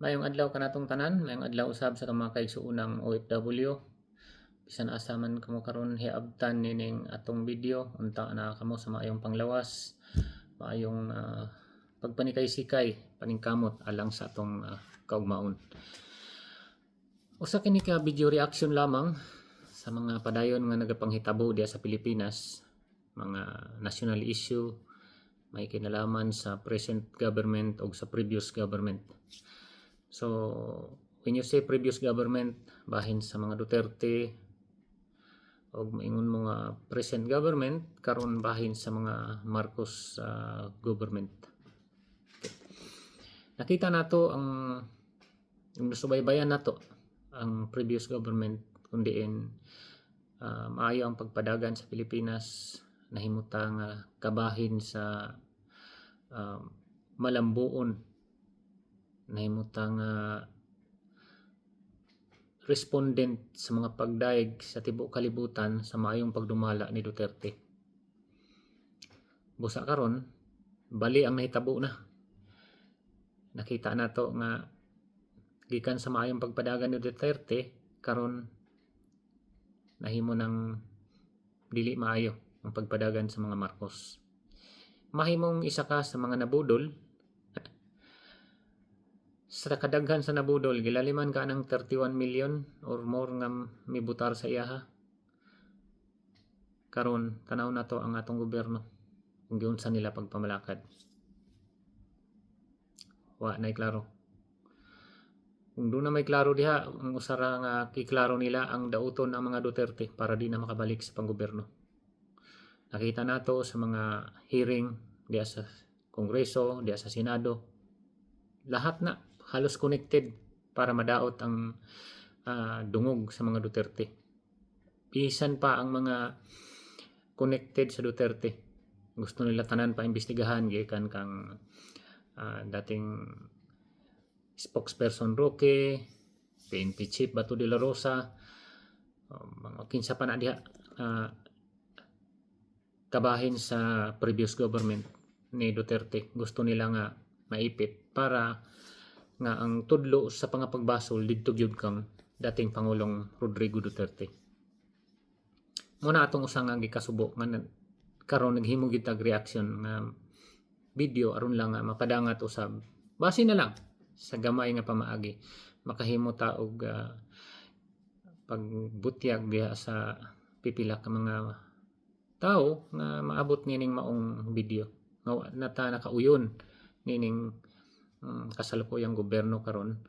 Mayong adlaw kanatong tanan, mayong adlaw usab sa mga kaigsuunang OFW. Bisan asa man kamo karon hiabtan nining atong video unta na kamo sa maayong panglawas, maayong ah, pagpanikay-sikay, paningkamot alang sa atong ah, kaugmaon. Usa kini ka video reaction lamang sa mga padayon nga nagapanghitabo diya sa Pilipinas, mga national issue may kinalaman sa present government o sa previous government. So, when you say previous government, bahin sa mga Duterte, o maingon mo nga present government, karon bahin sa mga Marcos ah, government. Okay. Nakita nato ang yung subaybayan nato ang previous government kundiin ah, maayo ang pagpadagan sa Pilipinas nahimuta nga kabahin sa um, malambuon nahimuta nga respondent sa mga pagdaig sa tibuok kalibutan sa maayong pagdumala ni Duterte. Busa karon, bali ang nahitabo na. Nakita nato nga gikan sa maayong pagpadagan ni Duterte karon nahimo ng dili maayo ang pagpadagan sa mga Marcos. Mahimong isa ka sa mga nabudol sa kadaghan sa nabudol gilaliman ka ng 31 million or more nga mibutar sa iyaha karon tanaw na to ang atong gobyerno. Kung giunsa nila pagpamalakad. Wa na klaro. Kung doon na may klaro diha ang usara nga kiklaro nila ang dauton ng mga Duterte para di na makabalik sa panggobyerno. Nakita nato sa mga hearing diya sa Kongreso diya sa Senado. Lahat na halos connected para madaot ang ah, dungog sa mga Duterte. Bisan pa ang mga connected sa Duterte. Gusto nila tanan pa imbestigahan gikan kang ah, dating spokesperson Roque, PNP chief Bato de la Rosa, um, mga kinsa pa na diha ah, kabahin sa previous government ni Duterte. Gusto nila nga maipit para nga ang tudlo sa pangapagbasol didto gyud kang dating pangulong Rodrigo Duterte. Muna atong usa nga gikasubo nga karon naghimo tag reaction nga video aron lang nga mapadangat usab. Base na lang sa gamay nga pamaagi makahimo ta og ah, pagbutyag diha sa pipila ka mga tao nga maabot nining maong video nga wa na ta nakauyon nining um, kasalukuyang gobyerno karon.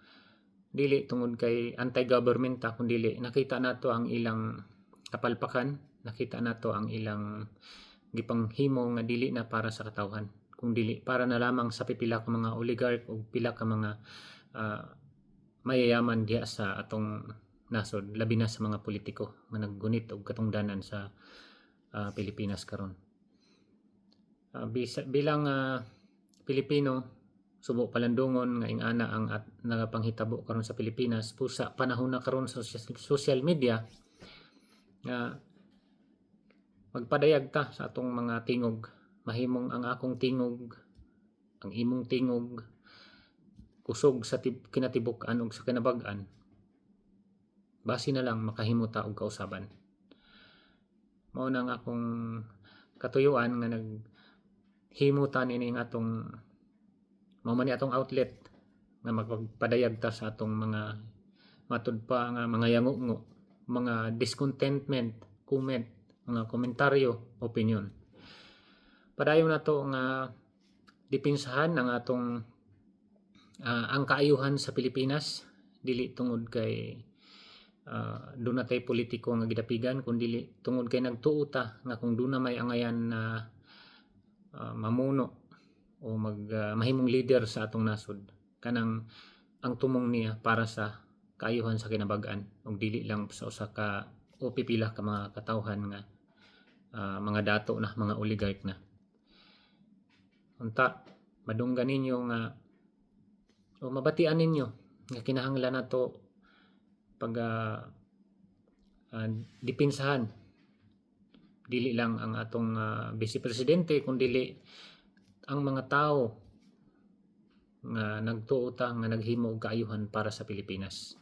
Dili tungod kay anti-government ta kun dili. Nakita nato ang ilang kapalpakan nakita nato ang ilang gipanghimo nga dili na para sa katawhan. Kung dili para na lamang sa pipila ka mga oligarch o pila ka mga ah, mayayaman diha sa atong nasod labi na sa mga politiko nga naggunit og katungdanan sa ah, Pilipinas karon. Bisa- bilang ah, Pilipino subo palandungon nga ing ana ang at nagapanghitabo karon sa Pilipinas. Pusa panahon na karon sa social- media nga magpadayag ta sa atong mga tingog. Mahimong ang akong tingog ang imong tingog kusog sa tib- kinatibuk-an ug sa kinabag-an. Basi na lang makahimo ta og kausaban. Mao na ang akong katuyuan nga nag himutan ini atong mao man atong outlet nga magpagpadayag ta sa atong mga matud pa nga mga yango mga discontentment comment mga komentaryo opinion. Padayon na to nga dipinsahan ang atong ah, ang kaayuhan sa Pilipinas. Dili tungod kay uh, doon na tayo politiko nga gidapigan kundi tungod kay nagtuo ta nga kung doon na may angayan na ah, mamuno o mag ah, mahimong leader sa atong nasod kanang ang tumong niya para sa kaayuhan sa kinabagan. Ug dili lang sa usa ka o pipila ka mga katawhan nga ah, mga dato na mga oligarch na. Unta madunggan ninyo nga o mabatian ninyo nga kinahanglan nato pag ah, ah, dipinsahan. Dili lang ang atong ah, vice presidente kundi ang mga tao nga nagtuo ta nga naghimo kaayuhan para sa Pilipinas.